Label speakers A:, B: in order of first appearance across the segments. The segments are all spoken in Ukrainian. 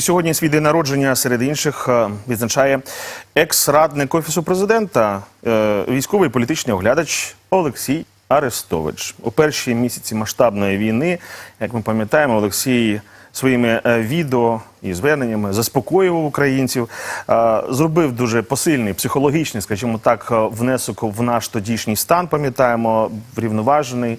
A: Сьогодні свій день народження серед інших е, відзначає екс-радник офісу президента, е, військовий політичний оглядач Олексій Арестович. У перші місяці масштабної війни, як ми пам'ятаємо, Олексій своїми е, відео і зверненнями заспокоював українців, е, зробив дуже посильний психологічний, скажімо так, е, внесок в наш тодішній стан. Пам'ятаємо врівноважений,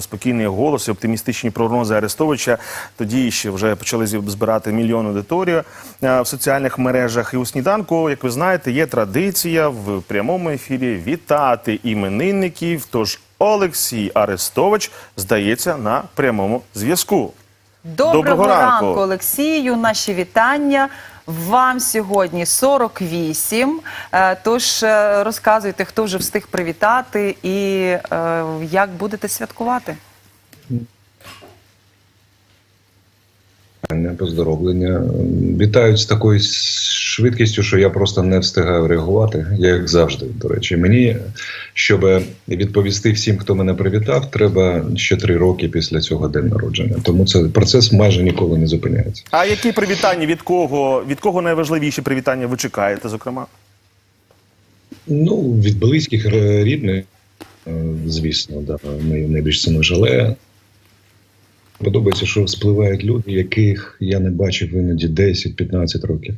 A: спокійний голос, і оптимістичні прогнози Арестовича. Тоді ще вже почали збирати мільйон аудиторію в соціальних мережах. І у сніданку, як ви знаєте, є традиція в прямому ефірі вітати іменинників. Тож Олексій Арестович здається на прямому зв'язку.
B: Доброго,
A: Доброго ранку.
B: ранку, Олексію. Наші вітання. Вам сьогодні 48. Е, Тож е, розказуйте, хто вже встиг привітати і е, як будете святкувати.
C: Не поздоровлення. Вітають з такою швидкістю, що я просто не встигаю реагувати, як завжди. До речі, мені, щоб відповісти всім, хто мене привітав, треба ще три роки після цього день народження. Тому це процес майже ніколи не зупиняється.
A: А які привітання від кого від кого найважливіші привітання ви чекаєте? Зокрема,
C: Ну, від близьких е, рідних, е, звісно, да, ми найбільш цінуєш, але подобається, що спливають люди, яких я не бачив іноді 10-15 років.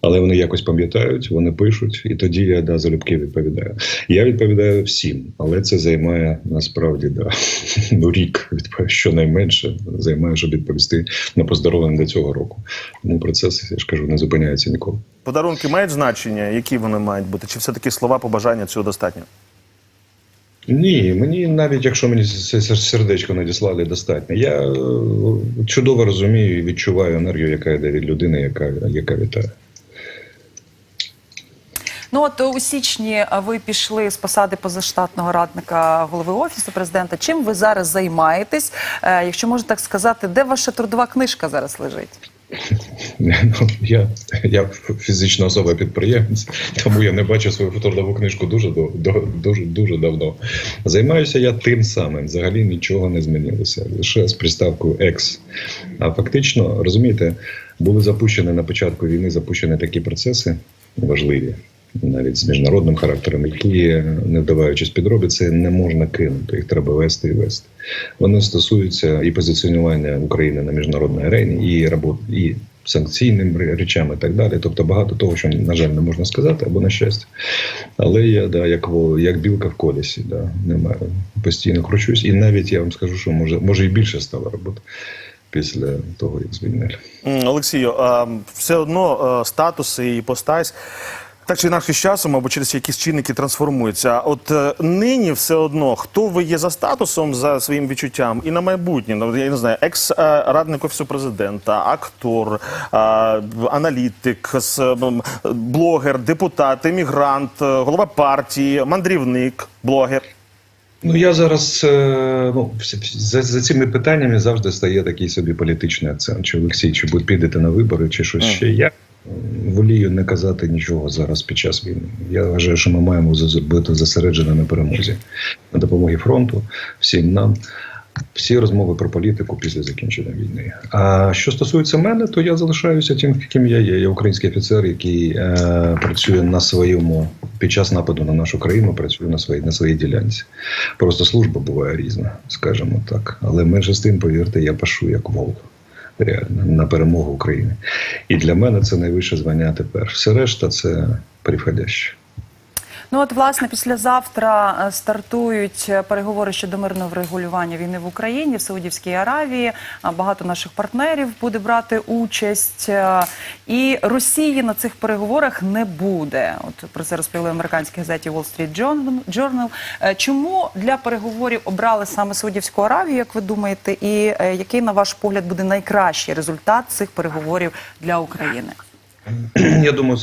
C: Але вони якось пам'ятають, вони пишуть, і тоді я да, залюбки відповідаю. Я відповідаю всім, але це займає насправді да, ну, рік, щонайменше займає, щоб відповісти на поздоровлення до цього року. Тому процес, я ж кажу, не зупиняється ніколи.
A: подарунки мають значення, які вони мають бути? Чи все-таки слова побажання цього достатньо?
C: Ні, мені навіть якщо мені це сердечко надіслали, достатньо. Я е, чудово розумію і відчуваю енергію, яка йде від людини, яка, яка вітає.
B: Ну от у січні е, ви пішли з посади позаштатного радника голови офісу президента. Чим ви зараз займаєтесь? Е, Якщо можна так сказати, де ваша трудова книжка зараз лежить?
C: Ну, я, я фізична особа підприємець, тому я не бачу свою футурнову книжку дуже дуже дуже давно. Займаюся я тим самим. Взагалі нічого не змінилося. Лише з приставкою екс. А фактично, розумієте, були запущені на початку війни запущені такі процеси важливі. Навіть з міжнародним характером, які, не вдаваючись підробі, це не можна кинути. Їх треба вести і вести. Вони стосуються і позиціонування України на міжнародній арені, і роботи, і санкційними речами, і так далі. Тобто багато того, що на жаль не можна сказати, або на щастя. Але я да, як як білка в колісі, да, немає. Постійно кручусь, і навіть я вам скажу, що може, може і більше стало роботи після того, як звільнили.
A: Олексію, все одно статуси і постась. Так чи інакше з часом або через якісь чинники трансформуються. От е, нині все одно, хто ви є за статусом, за своїм відчуттям, і на майбутнє, ну я не знаю, екс-радник офісу президента, актор, е, аналітик, с- м, блогер, депутат, емігрант, е, голова партії, мандрівник, блогер.
C: Ну я зараз е, ну, за, за цими питаннями завжди стає такий собі політичний акцент. Чи Олексій, чи будь підете на вибори, чи щось ще. Я е, волію не казати нічого зараз під час війни. Я вважаю, що ми маємо бути зосереджені на перемозі, на допомогі фронту, всім нам. Всі розмови про політику після закінчення війни. А що стосується мене, то я залишаюся тим, ким я є. Я український офіцер, який е, працює на своєму під час нападу на нашу країну, працює на своїй на своїй ділянці. Просто служба буває різна, скажімо так. Але менше з тим, повірте, я пашу як вовк. Реально на перемогу України. І для мене це найвище звання тепер. Все решта це приходяще.
B: Ну от власне післязавтра е, стартують е, переговори щодо мирного врегулювання війни в Україні в Саудівській Аравії. А Багато наших партнерів буде брати участь, Е, і Росії на цих переговорах не буде. От про це розповіли в американській газеті Wall Street Journal-. Е, Чому для переговорів обрали саме Саудівську Аравію, як ви думаєте, і е, який на ваш погляд буде найкращий результат цих переговорів для України?
C: Я думаю,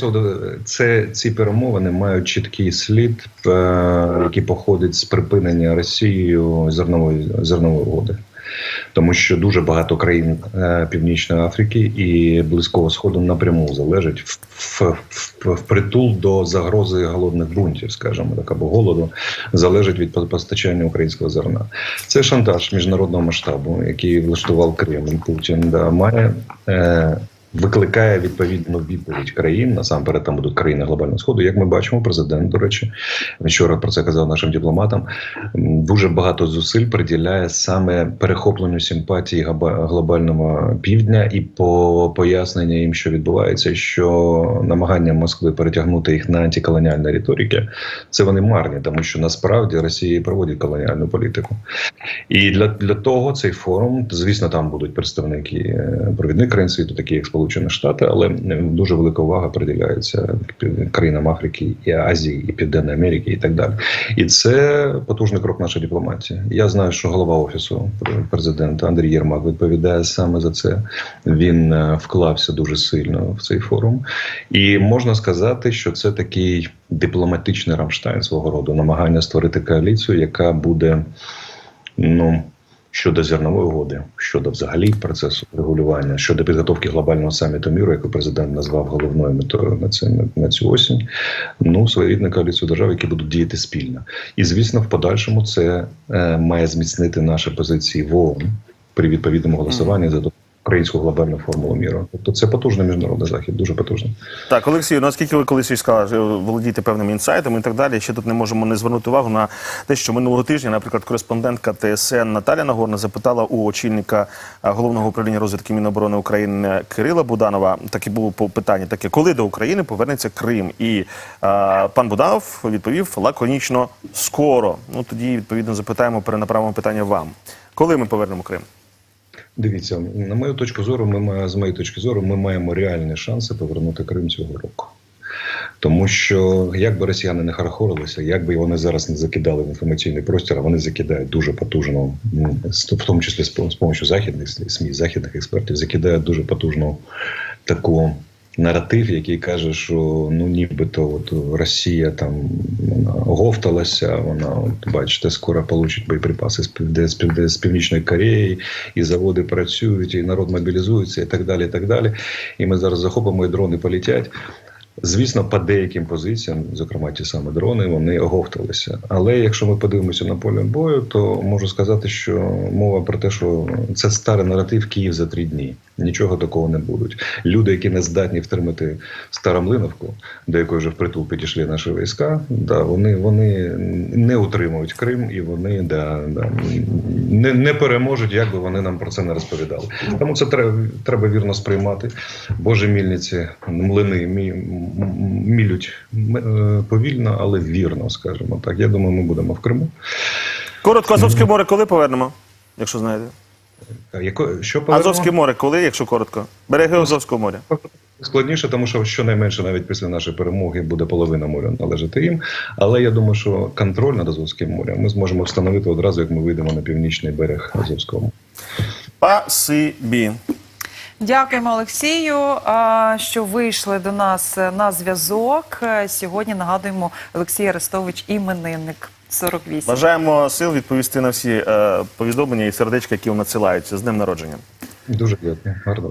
C: це, ці перемовини мають чіткий слід, е, який походить з припинення Росією зернової зернової угоди. Тому що дуже багато країн е, Північної Африки і Близького Сходу напряму залежать в, в, в, в притул до загрози голодних бунтів, скажімо так, або голоду, залежить від постачання українського зерна. Це шантаж міжнародного масштабу, який влаштував Кремль Путін, да, має. Е, викликає відповідну відповідь країн. Насамперед там будуть країни глобального сходу. Як ми бачимо, президент, до речі, вчора про це казав нашим дипломатам. Дуже багато зусиль приділяє саме перехопленню симпатії глобального півдня і по пояснення їм, що відбувається, що намагання Москви перетягнути їх на антиколоніальні риторики, це вони марні, тому що насправді Росія проводить колоніальну політику. І для, для того цей форум, звісно, там будуть представники е, провідних країн світу, такі як Сполучені Штати, але е, дуже велика увага приділяється країнам Африки і Азії, і Південної Америки, і так далі. І це потужний крок нашої дипломатії. Я знаю, що голова офісу президента Андрій Єрмак відповідає саме за це. Він е, вклався дуже сильно в цей форум, і можна сказати, що це такий дипломатичний Рамштайн свого роду, намагання створити коаліцію, яка буде ну. Щодо зернової угоди, щодо взагалі процесу регулювання, щодо підготовки глобального саміту міру, яку президент назвав головною метою на це на, цю осінь, ну своєрідна коаліцію держав, які будуть діяти спільно. І звісно, в подальшому це е, має зміцнити наші позиції в ООН при відповідному голосуванні за українську глобальну формулу міру. Тобто це потужний міжнародний захід, дуже потужний.
A: Так, Олексію, ну, оскільки ви колись сказали, володієте певними інсайтами і так далі, ще тут не можемо не звернути увагу на те, що минулого тижня, наприклад, кореспондентка ТСН Наталя Нагорна запитала у очільника головного управління розвідки Міноборони України Кирила Буданова. Таке було питання: таке, коли до України повернеться Крим? І а, пан Буданов відповів лаконічно скоро. Ну тоді відповідно запитаємо, перенаправимо питання вам. Коли ми повернемо Крим?
C: Дивіться, на мою точку зору, ми маємо, з моєї точки зору, ми маємо реальні шанси повернути Крим цього року. Тому що як би росіяни не харахорилися, як би вони зараз не закидали в інформаційний простір, а вони закидають дуже потужно, в тому числі з допомогою західних СМІ, західних експертів, закидають дуже потужну таку наратив, який каже, що ну нібито от Росія там вона оговталася, вона от, бачите, скоро получить боєприпаси з півде з півде з північної Кореї, і заводи працюють, і народ мобілізується, і так далі. І так далі. І ми зараз захопимо і дрони полетять. Звісно, по деяким позиціям, зокрема ті самі дрони, вони оговталися. Але якщо ми подивимося на поле бою, то можу сказати, що мова про те, що це старий наратив Київ за три дні. Нічого такого не будуть. Люди, які не здатні втримати Старомлиновку, до якої вже впритул підійшли наші війська, да, вони, вони не утримують Крим і вони да, да, не, не переможуть, як би вони нам про це не розповідали. Тому це треба, треба вірно сприймати. Божі мільниці, млини мі, мілють е, повільно, але вірно, скажімо так. Я думаю, ми будемо в Криму.
A: Коротко, Азовське море, коли повернемо? Якщо знаєте.
C: Яко, що повернемо?
A: Азовське море, коли, якщо коротко? Береги Азовського моря.
C: Складніше, тому що щонайменше навіть після нашої перемоги буде половина моря належати їм. Але я думаю, що контроль над Азовським морем ми зможемо встановити одразу, як ми вийдемо на північний берег Азовського моря.
A: Спасибі.
B: Дякуємо Олексію, що вийшли до нас на зв'язок. Сьогодні нагадуємо Олексій Арестович іменинник 48.
A: Бажаємо сил відповісти на всі е, повідомлення і сердечка, які вам надсилаються з днем народження.
C: Дуже дякую. Гарно.